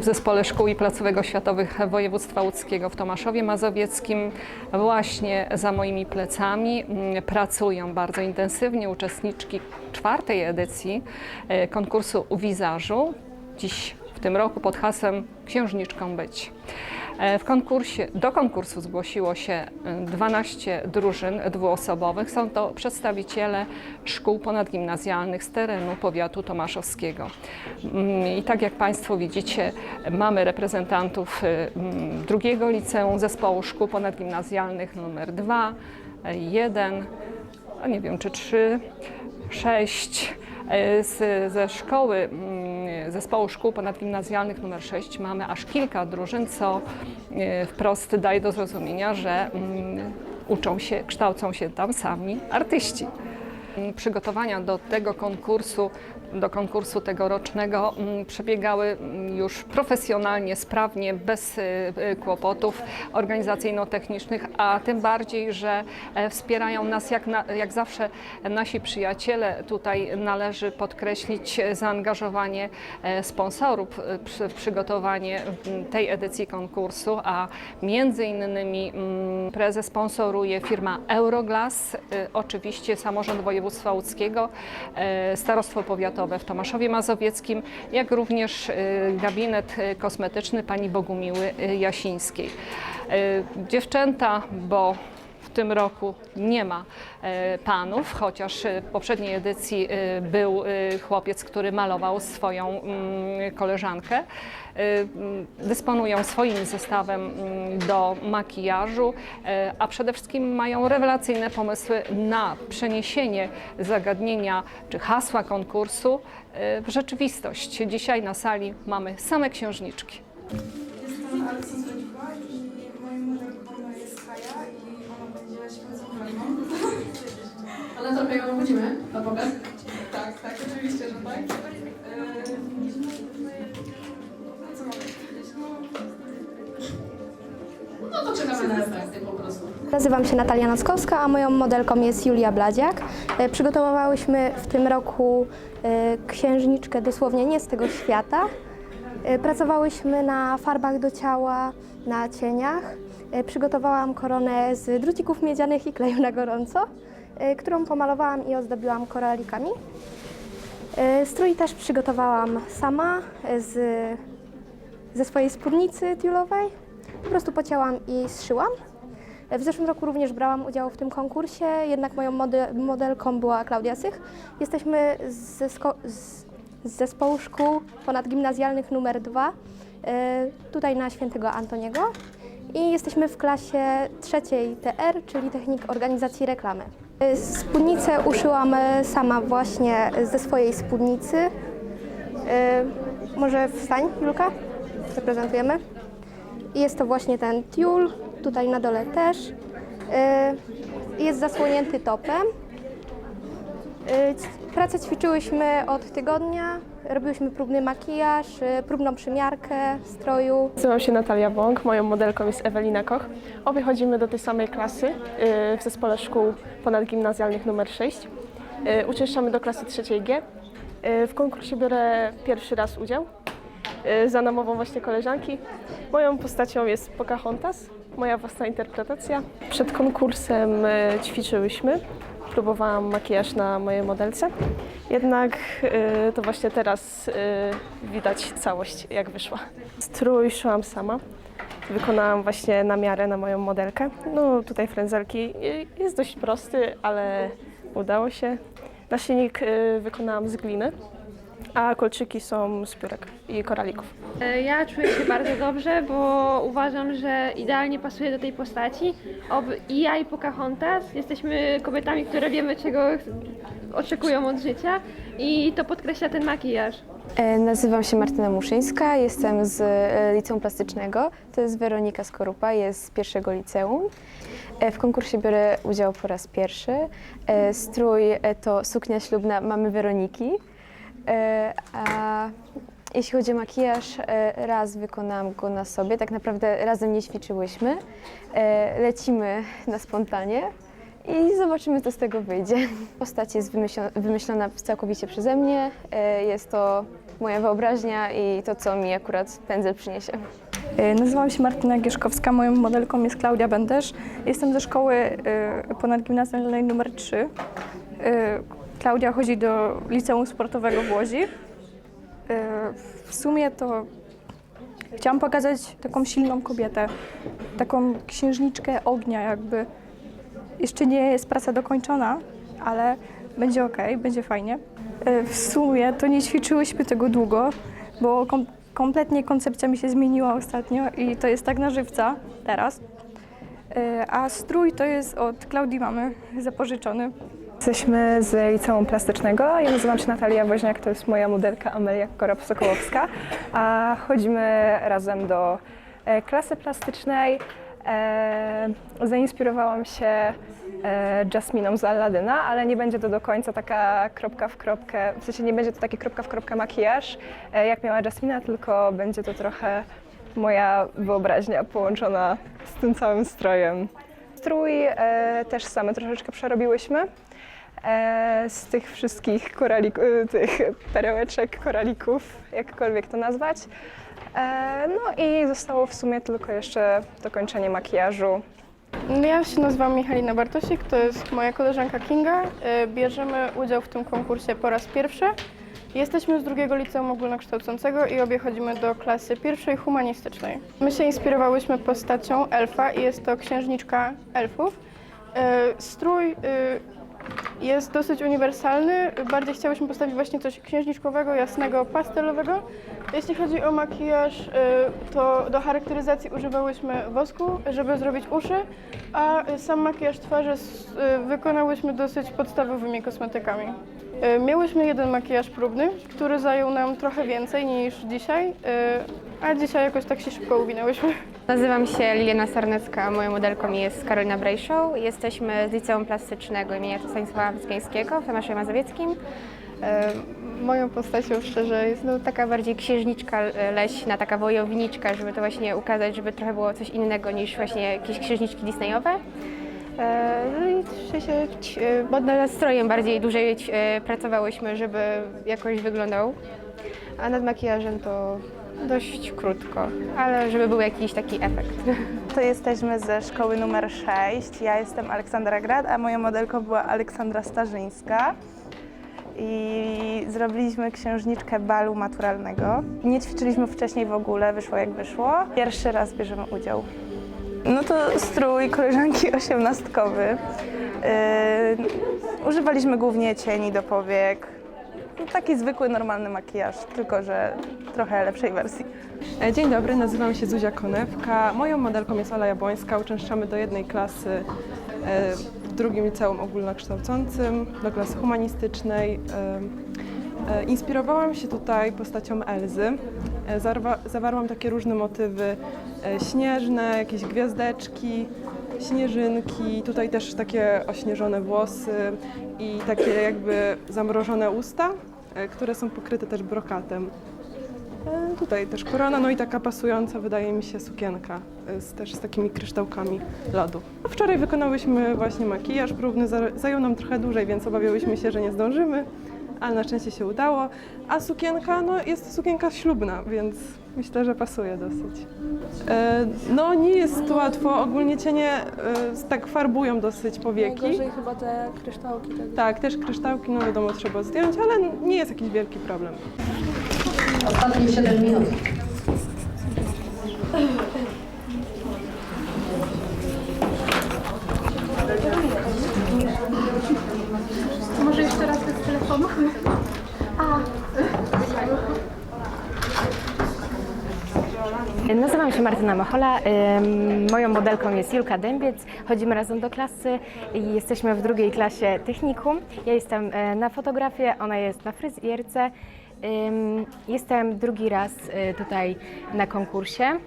W Zespole Szkół i Placówek Oświatowych Województwa Łódzkiego w Tomaszowie Mazowieckim. Właśnie za moimi plecami mm, pracują bardzo intensywnie uczestniczki czwartej edycji e, konkursu Wizażu. Dziś w tym roku pod hasłem Księżniczką być. E, W konkursie, do konkursu zgłosiło się e, 12 drużyn dwuosobowych. Są to przedstawiciele szkół ponadgimnazjalnych z terenu powiatu tomaszowskiego. Mm, I tak jak Państwo widzicie, mamy reprezentantów e, mm, drugiego liceum zespołu szkół ponadgimnazjalnych numer 2, 1, a nie wiem czy 3, 6. E, Z, ze szkoły, mm, zespołu szkół ponadgimnazjalnych numer 6 mamy aż kilka drużyn, co e, wprost daje do zrozumienia, że mm, uczą się, kształcą się tam sami artyści. Przygotowania do tego konkursu, do konkursu tegorocznego mm, przebiegały mm, już profesjonalnie, sprawnie, bez y, y, kłopotów organizacyjno-technicznych, a tym bardziej, że e, wspierają nas jak, na, jak zawsze nasi przyjaciele. Tutaj należy podkreślić zaangażowanie e, sponsorów e, w przygotowanie tej edycji konkursu, a między innymi prezes sponsoruje firma Euroglass, oczywiście samorząd województwa łódzkiego, starostwo powiatowe w Tomaszowie Mazowieckim, jak również y, gabinet y, kosmetyczny pani Bogumiły y, Jasińskiej. Dziewczęta, bo tym roku nie ma e, panów, chociaż e, w poprzedniej edycji e, był chłopiec, który malował swoją mm, koleżankę. Mm, Dysponują swoim zestawem mm, do makijażu, a przede wszystkim mają rewelacyjne pomysły na przeniesienie zagadnienia czy hasła konkursu w rzeczywistość. Dzisiaj na sali mamy same księżniczki. Jestem Aleksa Zgodziła i moim modelką jest Kaja i ona będzie śpiewaną Ale trochę ją obudzimy na pokaz. Tak, tak, oczywiście, że tak. Co mogę powiedzieć? No, to czekamy na efekty po prostu. Nazywam się Natalia Noskowska, a moją modelką jest Julia Bladziak. E, Przygotowywałyśmy w tym roku e, księżniczkę dosłownie nie z tego świata. E, Pracowałyśmy na farbach do ciała, na cieniach. E, Przygotowałam koronę z drucików miedzianych i kleju na gorąco, którą pomalowałam i ozdobiłam koralikami. E, Strój też przygotowałam sama e, z, ze swojej spódnicy tiulowej. Po prostu pocięłam i zszyłam. W zeszłym roku również brałam udział w tym konkursie, jednak moją mode- modelką była Klaudia Sych. Jesteśmy z, z, z zespołu szkół ponadgimnazjalnych numer 2, tutaj na Świętego Antoniego. I jesteśmy w klasie trzeciej TR, czyli Technik Organizacji Reklamy. E, Spódnicę uszyłam e, sama właśnie ze swojej spódnicy. E, Może wstań, Julka? Zaprezentujemy. Jest to właśnie ten tiul, tutaj na dole też. Yy, Jest zasłonięty topem. Pracę ćwiczyłyśmy od tygodnia, robiłyśmy próbny makijaż, yy, próbną przymiarkę stroju. Nazywam się Natalia Bąk, moją modelką jest Ewelina Koch. Obie chodzimy do tej samej klasy y, w zespole szkół ponadgimnazjalnych numer 6. Y, Uczęszczamy do klasy trzeciej G. Y, W konkursie biorę pierwszy raz udział y, za namową właśnie koleżanki. Moją postacią jest Pocahontas, moja własna interpretacja. Przed konkursem y, ćwiczyłyśmy. Próbowałam makijaż na mojej modelce, jednak y, to właśnie teraz y, widać całość, jak wyszła. Strój szyłam sama. Wykonałam właśnie na miarę na moją modelkę. No tutaj frędzelki y, jest dość prosty, ale udało się. Naszyjnik y, wykonałam z gliny, a kolczyki są z piórek i koralików. E, Ja czuję się bardzo dobrze, bo uważam, że idealnie pasuje do tej postaci. Ob I ja i Pocahontas jesteśmy kobietami, które wiemy, czego oczekują od życia i to podkreśla ten makijaż. E, Nazywam się Martyna Muszyńska, jestem z e, Liceum Plastycznego. To jest Weronika Skorupa, jest z pierwszego liceum. W konkursie biorę udział po raz pierwszy. Strój to suknia ślubna mamy Weroniki. E, A jeśli chodzi o makijaż, e, raz wykonałam go na sobie, tak naprawdę razem nie ćwiczyłyśmy. E, Lecimy na spontanie i zobaczymy, co z tego wyjdzie. Postać jest wymyślona, całkowicie przeze mnie. Jest to moja wyobraźnia i to, co mi akurat pędzel przyniesie. Nazywam się Martyna Gieszkowska, moją modelką jest Klaudia Bendesz. Jestem ze szkoły ponadgimnazjalnej nr 3. Klaudia chodzi do liceum sportowego w Łodzi. E, W sumie to chciałam pokazać taką silną kobietę, taką księżniczkę ognia jakby. Jeszcze nie jest praca dokończona, ale będzie ok, będzie fajnie. E, W sumie to nie ćwiczyłyśmy tego długo, bo kom- kompletnie koncepcja mi się zmieniła ostatnio i to jest tak na żywca teraz. E, A strój to jest od Klaudii mamy zapożyczony. Jesteśmy z Liceum Plastycznego. Ja nazywam się Natalia Woźniak, to jest moja modelka Amelia Korab-Sokołowska. A chodzimy razem do e, klasy plastycznej. E, zainspirowałam się e, Jasminą z Aladyna, ale nie będzie to do końca taka kropka w kropkę, w sensie nie będzie to taki kropka w kropkę makijaż, jak miała Jasmina, tylko będzie to trochę moja wyobraźnia połączona z tym całym strojem. Strój e, też same troszeczkę przerobiłyśmy. E, z tych wszystkich koralik, e, tych perełeczek, koralików, jakkolwiek to nazwać. No i zostało w sumie tylko jeszcze dokończenie makijażu. No Ja się nazywam Michalina Bartosik, to jest moja koleżanka Kinga. Bierzemy udział w tym konkursie po raz pierwszy. Jesteśmy z drugiego liceum ogólnokształcącego i obie chodzimy do klasy pierwszej humanistycznej. My się inspirowałyśmy postacią elfa i jest to księżniczka elfów. E, Strój e, jest dosyć uniwersalny. Bardziej chciałyśmy postawić właśnie coś księżniczkowego, jasnego, pastelowego. Jeśli chodzi o makijaż, y, to do charakteryzacji używałyśmy wosku, żeby zrobić uszy, a sam makijaż twarzy wykonałyśmy dosyć podstawowymi kosmetykami. Y, Miałyśmy jeden makijaż próbny, który zajął nam trochę więcej niż dzisiaj, y, a dzisiaj jakoś tak się szybko uwinęłyśmy. Nazywam się Liliana Sarnecka, moją modelką jest Karolina Brejszow. Jesteśmy z Liceum Plastycznego imienia Stanisława Wyspiańskiego w Tomaszowie Mazowieckim. E, Moją postacią szczerze jest no, taka bardziej księżniczka e, leśna, taka wojowniczka, żeby to właśnie ukazać, żeby trochę było coś innego niż właśnie jakieś księżniczki Disneyowe. E, No i w sensie, ć- e, bo nad strojem bardziej dłużej e, pracowałyśmy, żeby jakoś wyglądał, a nad makijażem to dość krótko, ale żeby był jakiś taki efekt. To jesteśmy ze szkoły numer 6. Ja jestem Aleksandra Grad, a moją modelką była Aleksandra Starzyńska. I zrobiliśmy księżniczkę balu maturalnego. Nie ćwiczyliśmy wcześniej w ogóle, wyszło jak wyszło. Pierwszy raz bierzemy udział. No to strój koleżanki osiemnastkowy. Yy, używaliśmy głównie cieni do powiek. Taki zwykły, normalny makijaż, tylko że trochę lepszej wersji. E, Dzień dobry, nazywam się Zuzia Konewka. Moją modelką jest Ola Jabłońska. Uczęszczamy do jednej klasy e, w drugim liceum ogólnokształcącym, do klasy humanistycznej. E, Inspirowałam się tutaj postacią Elzy. E, Zawarłam takie różne motywy e, śnieżne, jakieś gwiazdeczki, śnieżynki, tutaj też takie ośnieżone włosy i takie jakby zamrożone usta, e, które są pokryte też brokatem. Tutaj też korona, no i taka pasująca wydaje mi się sukienka z, też z takimi kryształkami lodu. A Wczoraj wykonałyśmy właśnie makijaż próbny, za- zajął nam trochę dłużej, więc obawiałyśmy się, że nie zdążymy, ale na szczęście się udało. A sukienka, no jest to sukienka ślubna, więc myślę, że pasuje dosyć. E, No nie jest łatwo, ogólnie cienie e, tak farbują dosyć powieki. Najgorzej chyba te kryształki. Tak, też kryształki, no wiadomo, trzeba zdjąć, ale nie jest jakiś wielki problem. Ostatnie 7 minut. Może jeszcze raz bez telefonu? Nazywam się Martyna Machola, ym, moją modelką jest Julka Dębiec, chodzimy razem do klasy i jesteśmy w drugiej klasie technikum. Ja jestem e, na fotografię, ona jest na fryzjerce. Jestem drugi raz e, tutaj na konkursie. E,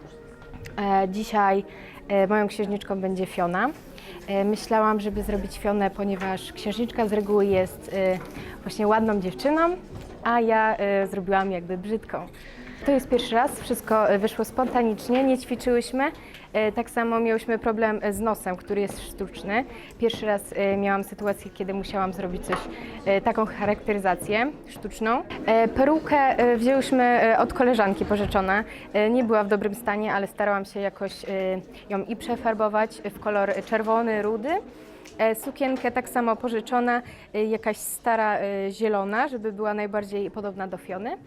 Dzisiaj e, moją księżniczką będzie Fiona. E, Myślałam, żeby zrobić Fionę, ponieważ księżniczka z reguły jest e, właśnie ładną dziewczyną, a ja e, zrobiłam jakby brzydką. To jest pierwszy raz, wszystko e, wyszło spontanicznie, nie ćwiczyłyśmy. E, Tak samo miałyśmy problem e, z nosem, który jest sztuczny. Pierwszy raz miałam sytuację, kiedy musiałam zrobić coś, taką charakteryzację sztuczną. Perukę wzięłyśmy od koleżanki pożyczona. Nie była w dobrym stanie, ale starałam się jakoś ją i przefarbować w kolor czerwony, rudy. Sukienkę tak samo pożyczona, jakaś stara zielona, żeby była najbardziej podobna do Fiony.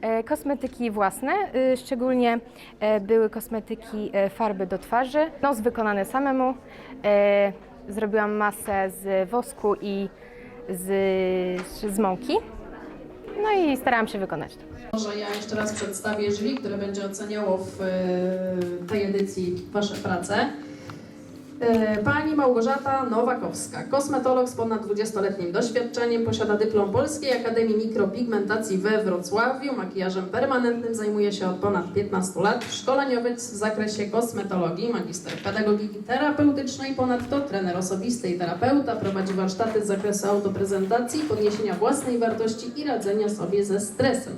E, Kosmetyki własne, y, szczególnie e, były kosmetyki e, farby do twarzy. Nos wykonany samemu. Zrobiłam masę z wosku i z, z mąki. No i starałam się wykonać to. Może ja jeszcze raz przedstawię jury, które będzie oceniało w tej edycji Wasze prace. E, Pani Małgorzata Nowakowska, kosmetolog z ponad 20-letnim doświadczeniem, posiada dyplom Polskiej Akademii Mikropigmentacji we Wrocławiu. Makijażem permanentnym zajmuje się od ponad 15 lat. Szkoleniowiec w zakresie kosmetologii, magister pedagogiki terapeutycznej, ponadto trener osobisty i terapeuta. Prowadzi warsztaty z zakresu autoprezentacji, podniesienia własnej wartości i radzenia sobie ze stresem.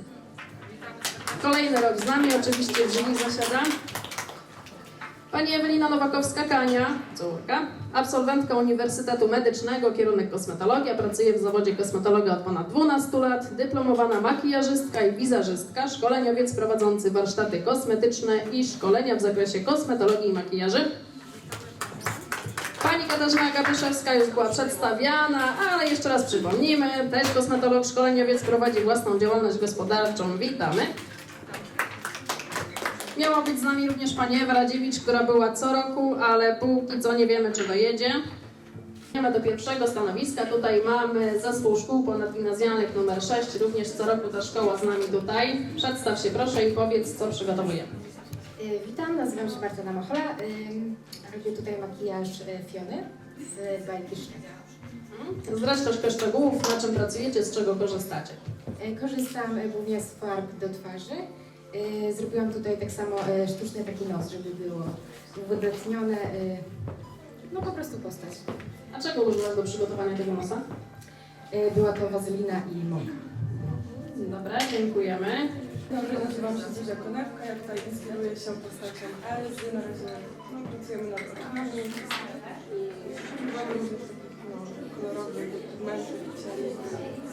Kolejny rok z nami, oczywiście jury zasiada. Pani Ewelina Nowakowska-Kania, córka, absolwentka Uniwersytetu Medycznego, kierunek kosmetologia, pracuje w zawodzie kosmetologa od ponad 12 lat, dyplomowana makijażystka i wizerzystka, szkoleniowiec prowadzący warsztaty kosmetyczne i szkolenia w zakresie kosmetologii i makijaży. Pani Katarzyna Gapiszewska już była przedstawiana, ale jeszcze raz przypomnimy, też kosmetolog, szkoleniowiec prowadzi własną działalność gospodarczą. Witamy. Miała być z nami również pani Ewa Radziewicz, która była co roku, ale póki co nie wiemy, czy dojedzie. Idziemy do pierwszego stanowiska. Tutaj mamy zespół szkół ponadgimnazjalnych numer 6. Również co roku ta szkoła z nami tutaj. Przedstaw się proszę i powiedz, co przygotowujemy. Y, Witam, nazywam się Martyna Mochola. Robię tutaj makijaż y, Fiony z bajki. Zdradź troszkę szczegółów, na czym pracujecie, z czego korzystacie. Y, Korzystam głównie z farb do twarzy. Y, Zrobiłam tutaj tak samo y, sztuczny taki nos, żeby było uwydatnione, y, no po prostu postać. A czego używasz do przygotowania tego nosa? Była to wazelina i mąka. Dobra, dziękujemy. Dobrze, nazywam się Zuzia Konewka, ja tutaj inspiruję się postacią Elzy, na razie no, pracujemy nad oczami i używamy różnych kolorowych i. E,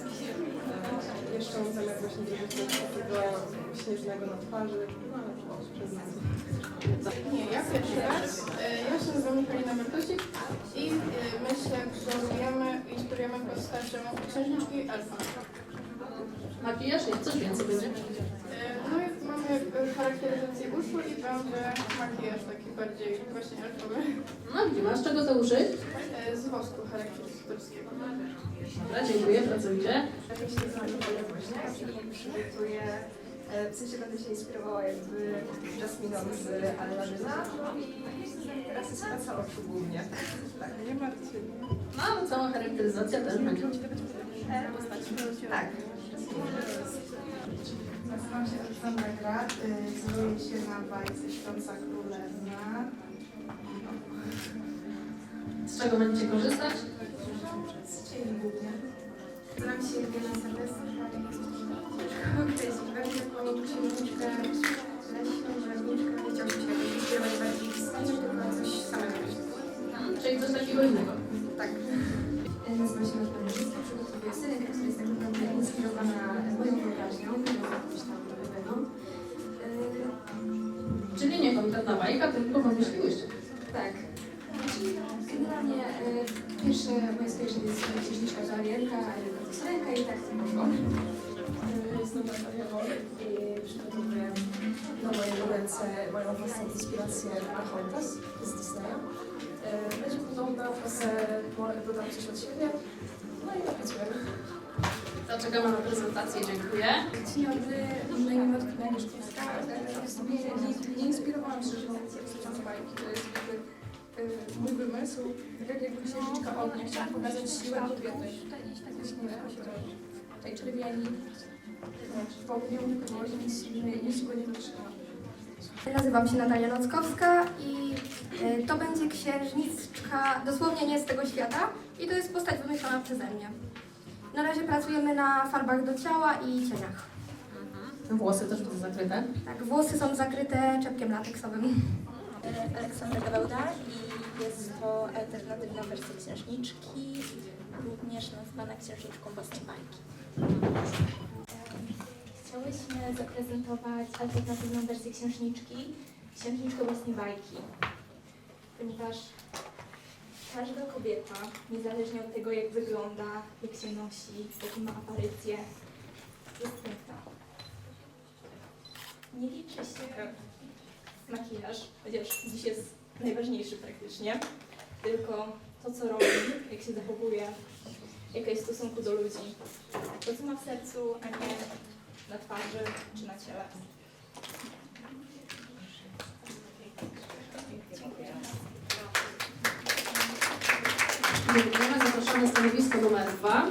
jeszcze mam zamiar właśnie zrobić coś takiego śnieżnego na twarzy, no ale to przez nas. Nie, ja pierwszy raz. E, Ja się nazywam Michalina Bartosik i e, myślę, że wzorujemy, inspirujemy postacią księżniczki Elfa. Makijaż i coś więcej będzie? E, No i mamy e, charakteryzację uszu i będzie makijaż taki bardziej właśnie elfowy No widzimy, z czego to użyć? e, z wosku charakterystycznego. Dobra, dziękuję, pracujcie. Ja się zajmuję właśnie i przygotuję, e, w sensie będę się inspirowała jakby Jasminą z Aladyna i teraz jest praca oczu głównie. Tak, Nie martw się. No, ale cała charakteryzacja też będzie. tak. Nazywam się Aleksandra Grad, wzoruję się na bajce Śpiąca Królewna. Z czego będziecie korzystać? Z cieni głównie. Nazywam się Sarnecka i określić będę jako księżniczkę leśną, żelniczkę, nie chciałbym się jakoś inspirować bardziej w stanie, tylko coś samego myśleć. Czyli coś takiego innego. Tak. Nazywam się Marta przygotowuję syrenkę, która jest tak naprawdę inspirowana wyobraźnią, którą gdzieś tam wybeną. Czyli nie konkretna bajka, tylko wymyśliłyście. Tak. Znaczy, generalnie e, pierwsze, moje pierwsze jest księżniczka Arielka to syrenka i tak to poszło. Jestem Natalia Wol. I przygotowuję na mojej ręce moją własną inspirację Pocahontas z Disneya. E, Będzie podobna, trochę dodam coś od siebie. No i pracujemy. To czekamy na prezentację, dziękuję. Dzień dobry, na imię Martyna Mieszkowska. Nie, nie, nie inspirowałam się z bajki, to jest jakby y, mój wymysł. Tak jakby księżniczka ognia, chciałam pokazać siłę kobiety. Tej czerwieni, w ogniu, tylko nic, nic go nie dotrzyma. Nazywam się Natalia Nockowska i y, to będzie księżniczka dosłownie nie z tego świata i to jest postać wymyślona przeze mnie. Na razie pracujemy na farbach do ciała i cieniach. Włosy też widzę zakryte. Tak, włosy są zakryte czepkiem lateksowym. Aleksandra Gawałda i jest to alternatywna wersja księżniczki, również nazwana księżniczką własnej bajki. Chciałyśmy zaprezentować alternatywną wersję księżniczki, księżniczkę własnej bajki, ponieważ każda kobieta, niezależnie od tego jak wygląda, jak się nosi, jaką ma aparycję, jest piękna. Nie liczy się makijaż, chociaż dziś jest najważniejszy praktycznie, tylko to, co robi, jak się zachowuje, jaka jest w stosunku do ludzi, to, co ma w sercu, a nie na twarzy czy na ciele. Dziękuję. Dziękujemy. Zapraszamy stanowisko numer dwa.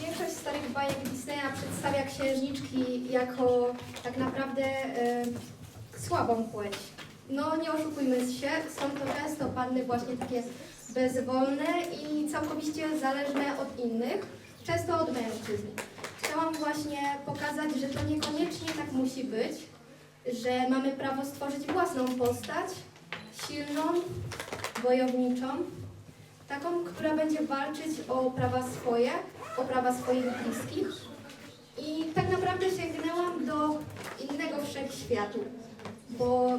większość starych bajek Disneya przedstawia księżniczki jako tak naprawdę słabą płeć. No nie oszukujmy się, są to często panny właśnie takie bezwolne i całkowicie zależne od innych, często od mężczyzn. Chciałam właśnie pokazać, że to niekoniecznie tak musi być, że mamy prawo stworzyć własną postać, silną, wojowniczą, taką, która będzie walczyć o prawa swoje, o prawa swoich bliskich. I tak naprawdę sięgnęłam do innego wszechświatu, bo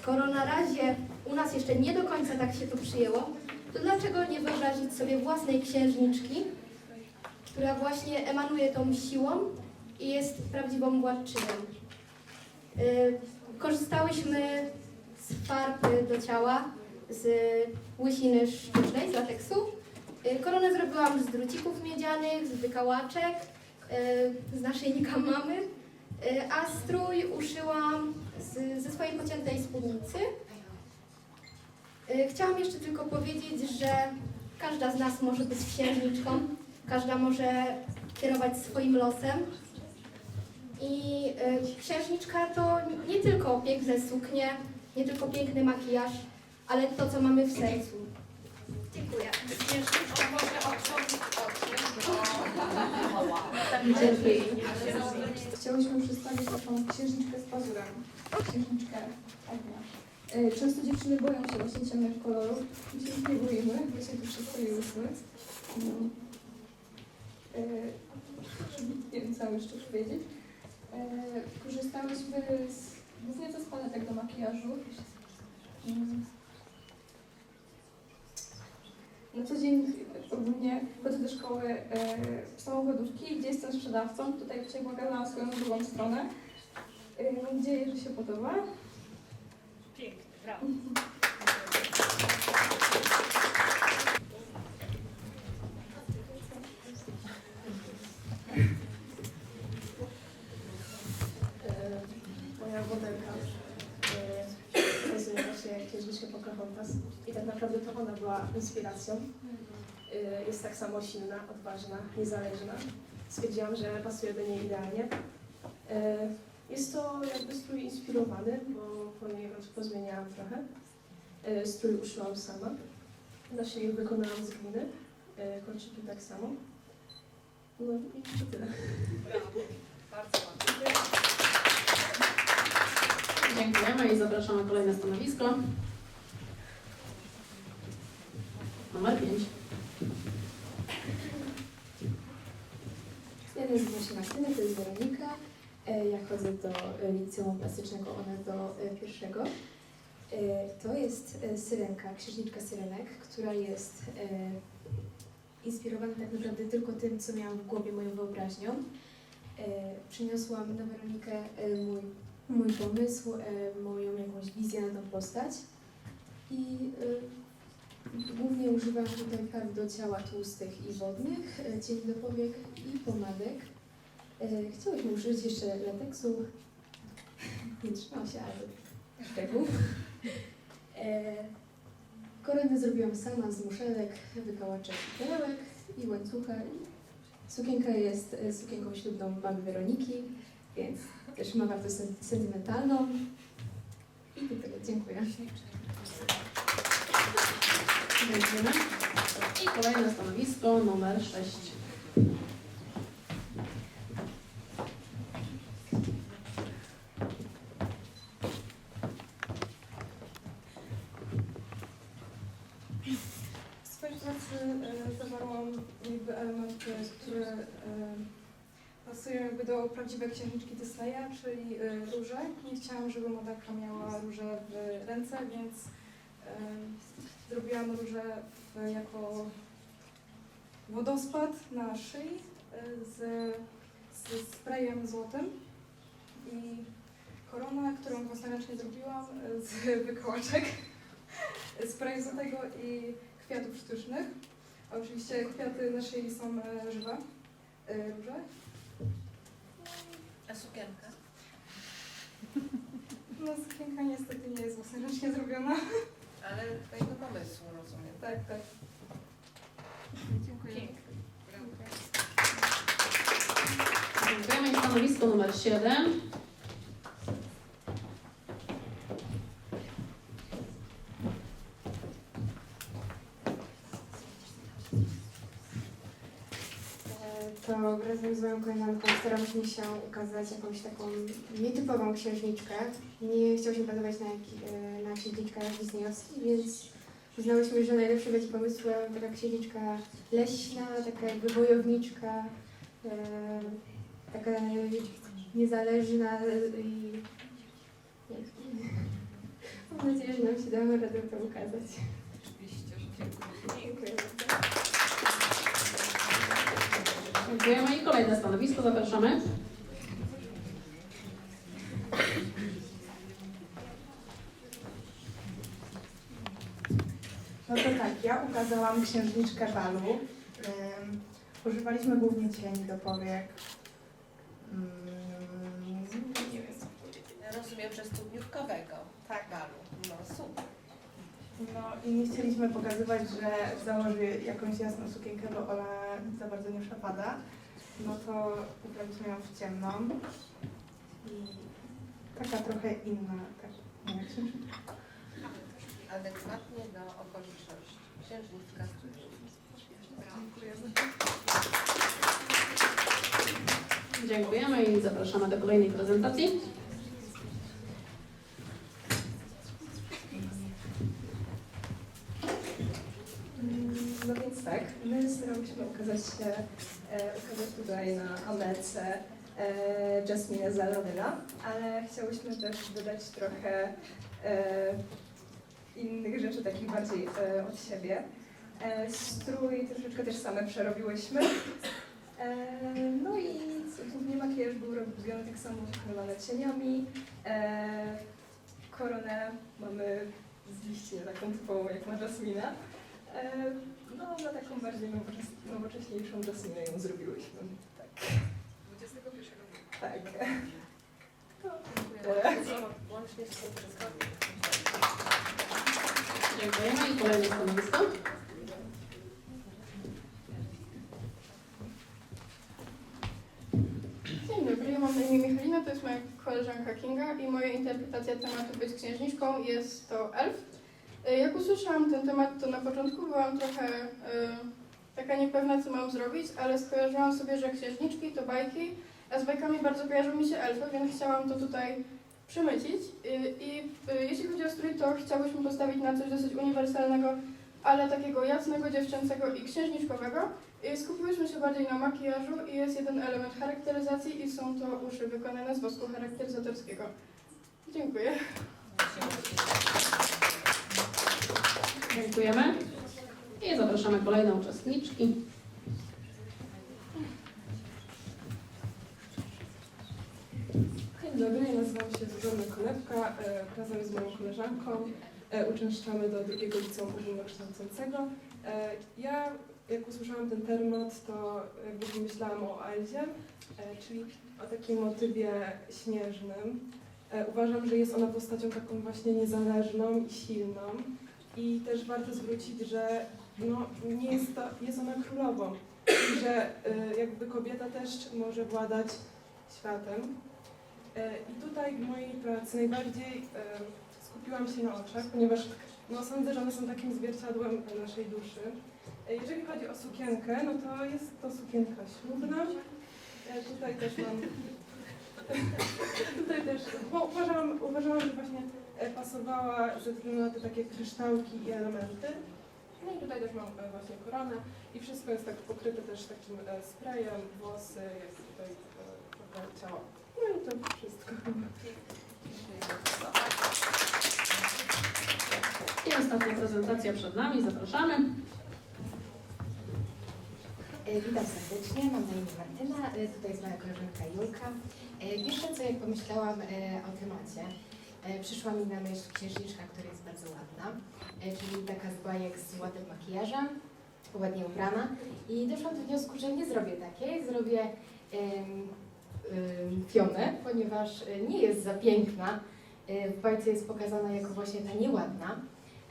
skoro na razie u nas jeszcze nie do końca tak się to przyjęło, to dlaczego nie wyobrazić sobie własnej księżniczki, która właśnie emanuje tą siłą i jest prawdziwą władczynią. Y, Korzystałyśmy z farb do ciała, z łysiny sztucznej, z lateksu. Y, Koronę zrobiłam z drucików miedzianych, z wykałaczek, y, z naszyjnika mamy, a strój uszyłam z, ze swojej pociętej spódnicy. Chciałam jeszcze tylko powiedzieć, że każda z nas może być księżniczką, każda może kierować swoim losem. I y, księżniczka to nie tylko piękne suknie, nie tylko piękny makijaż, ale to, co mamy w sercu. Dziękuję. Księżniczka może otworzyć Dziękuję. Chciałyśmy przedstawić taką księżniczkę z pazurem. Księżniczkę ognia. E, Często dziewczyny boją się właśnie ciemnych kolorów. My się nie boimy, właśnie tu przedstawiłyśmy. Mm. E, Nie wiem, co mam jeszcze powiedzieć. E, Korzystałyśmy z, głównie ze paletek do makijażu. Mm. Na co dzień ogólnie chodzę do szkoły e, samochodówki, gdzie jestem sprzedawcą. Tutaj dzisiaj pokazałam swoją drugą stronę. Mam nadzieję, że się podoba. Pięknie, brawo. Pocahontas i tak naprawdę to ona była inspiracją. E, Jest tak samo silna, odważna, niezależna. Stwierdziłam, że pasuje do niej idealnie. E, Jest to jakby strój inspirowany, bo po niej pozmieniałam trochę. E, Strój uszyłam sama. Naszyjnik wykonałam z gliny, kolczyki tak samo. No i to tyle. Brawo. Bardzo ładnie. Dziękujemy i zapraszamy kolejne stanowisko. Numer 5. Ja nazywam się Martyna, to jest Weronika. E, Ja chodzę do e, liceum plastycznego, ona do e, pierwszego. To jest syrenka, księżniczka syrenek, która jest inspirowana tak naprawdę tylko tym, co miałam w głowie, moją wyobraźnią. Przyniosłam na Weronikę mój, mój pomysł, moją jakąś wizję na tą postać. I Głównie używam tutaj farb do ciała tłustych i wodnych, e, cieni do powiek i pomadek. E, Chciałyśmy użyć jeszcze lateksu. Nie trzymał się, ale szczegół. E, Koronę zrobiłam sama z muszelek, wykałaczek i perełek i łańcucha. Sukienka jest sukienką ślubną mamy Weroniki, więc też ma wartość sen- sentymentalną. I do tego dziękuję. Dziękujemy. I kolejne stanowisko numer 6. W swojej pracy e, zawarłam elementy, które e, pasują jakby do prawdziwej księżniczki Disneya, czyli e, róże. Nie chciałam, żeby modelka miała róże w ręce, więc e, zrobiłam róże w, jako wodospad na szyi e, z, z sprayem złotym i korona, którą własnoręcznie zrobiłam e, z wykołaczek sprayu złotego i kwiatów sztucznych. A oczywiście kwiaty na szyi są e, żywe, róże. A sukienka? No sukienka niestety nie jest własnoręcznie zrobiona. Ale twojego pomysłu, rozumiem. Tak, tak. Dziękuję. Dziękujemy. I stanowisko numer 7. E, To razem z moją koleżanką staraliśmy się ukazać jakąś taką nietypową księżniczkę. Nie chciałyśmy bazować na, e, na księżniczkach disneyowskich, więc uznałyśmy, że najlepszym będzie pomysłem taka księżniczka leśna, taka jakby wojowniczka, e, taka niezależna i mam nadzieję, że nam się damy radę to ukazać. Oczywiście, dziękuję. Dziękuję bardzo. Dziękujemy. I kolejne stanowisko. Zapraszamy. No to tak, ja ukazałam księżniczkę balu. Ym, używaliśmy głównie cieni do powiek. Ym, nie wiem co powiedzieć. Rozumiem, że studniówkowego. Tak. Balu. No i nie chcieliśmy pokazywać, że założy jakąś jasną sukienkę, bo Ola za bardzo nie przepada. No to ubraliśmy ją w ciemną. I taka trochę inna, tak, nie jak księżniczka. Adekwatnie do okoliczności. Księżniczka Dziękujemy i zapraszamy do kolejnej prezentacji. No więc tak, my starałyśmy ukazać się, e, ukazać tutaj na Amerce Jasmine Zalonyna, ale chciałyśmy też dodać trochę e, innych rzeczy, takich bardziej e, od siebie. Strój troszeczkę też same przerobiłyśmy. No i głównie makijaż był robiony tak samo wykonany cieniami. Koronę mamy z liści taką typową jak ma Jasmina. E, no, na taką bardziej nowoczes nowocześniejszą Jasminę ją zrobiłyśmy. Tak. 21 Tak. Łącznie z tym wszystkim. Dziękujemy. I kolejne stanowisko. Dzień dobry, ja mam na imię Michalina, to jest moja koleżanka Kinga i moja interpretacja tematu być księżniczką jest to elf. E, Jak usłyszałam ten temat, to na początku byłam trochę e, taka niepewna, co mam zrobić, ale skojarzyłam sobie, że księżniczki to bajki, a z bajkami bardzo kojarzą mi się elfy, więc chciałam to tutaj przemycić. I, i e, jeśli chodzi o strój, to chciałyśmy postawić na coś dosyć uniwersalnego, ale takiego jasnego, dziewczęcego i księżniczkowego. Skupiłyśmy się bardziej na makijażu i jest jeden element charakteryzacji i są to uszy wykonane z wosku charakteryzatorskiego. Dziękuję. Dziękujemy. I zapraszamy kolejne uczestniczki. Dzień dobry, nazywam się Zuzanna Konewka. E, Razem z moją koleżanką e, uczęszczamy do drugiego liceum ogólnokształcącego. E, Ja, jak usłyszałam ten temat, to jakby pomyślałam o Elzie, e, czyli o takim motywie śnieżnym. Uważam, że jest ona postacią taką właśnie niezależną i silną. I też warto zwrócić, że no, nie jest, to, jest ona królową i że e, jakby kobieta też może władać światem. E, I tutaj w mojej pracy najbardziej e, skupiłam się na oczach, ponieważ No sądzę, że one są takim zwierciadłem naszej duszy. Jeżeli chodzi o sukienkę, no to jest to sukienka ślubna. Tutaj też mam... Tutaj też bo uważałam, uważałam, że właśnie pasowała ze względu na te takie kryształki i elementy. No i tutaj też mam e, właśnie koronę i wszystko jest tak pokryte też takim e, sprayem, włosy, jest tutaj e, trochę ciała. No i to wszystko. I ostatnia prezentacja przed nami, zapraszamy. E, Witam serdecznie, mam na imię Martyna, e, tutaj jest moja koleżanka Julka. E, Pierwsze co jak pomyślałam e, o temacie, e, przyszła mi na myśl księżniczka, która jest bardzo ładna, e, czyli taka z bajek z ładnym makijażem, ładnie ubrana i doszłam do wniosku, że nie zrobię takiej, zrobię Fionę, ponieważ e, nie jest za piękna, E, w bajce jest pokazana jako właśnie ta nieładna,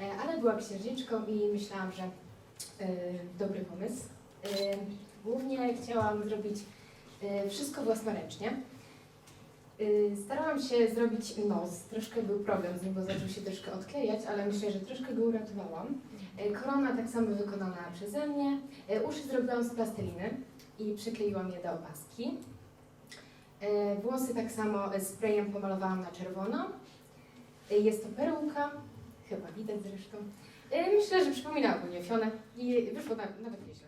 e, ale była księżniczką i myślałam, że e, dobry pomysł. E, Głównie chciałam zrobić e, wszystko własnoręcznie. E, Starałam się zrobić nos. Troszkę był problem z nim, bo zaczął się troszkę odklejać, ale myślę, że troszkę go uratowałam. E, Korona tak samo wykonana przeze mnie. E, Uszy zrobiłam z plasteliny i przykleiłam je do opaski. Włosy tak samo sprayem pomalowałam na czerwono. Jest to peruka, chyba widać zresztą. Myślę, że przypomina ogólnie Fionę i wyszło na, nawet nieźle.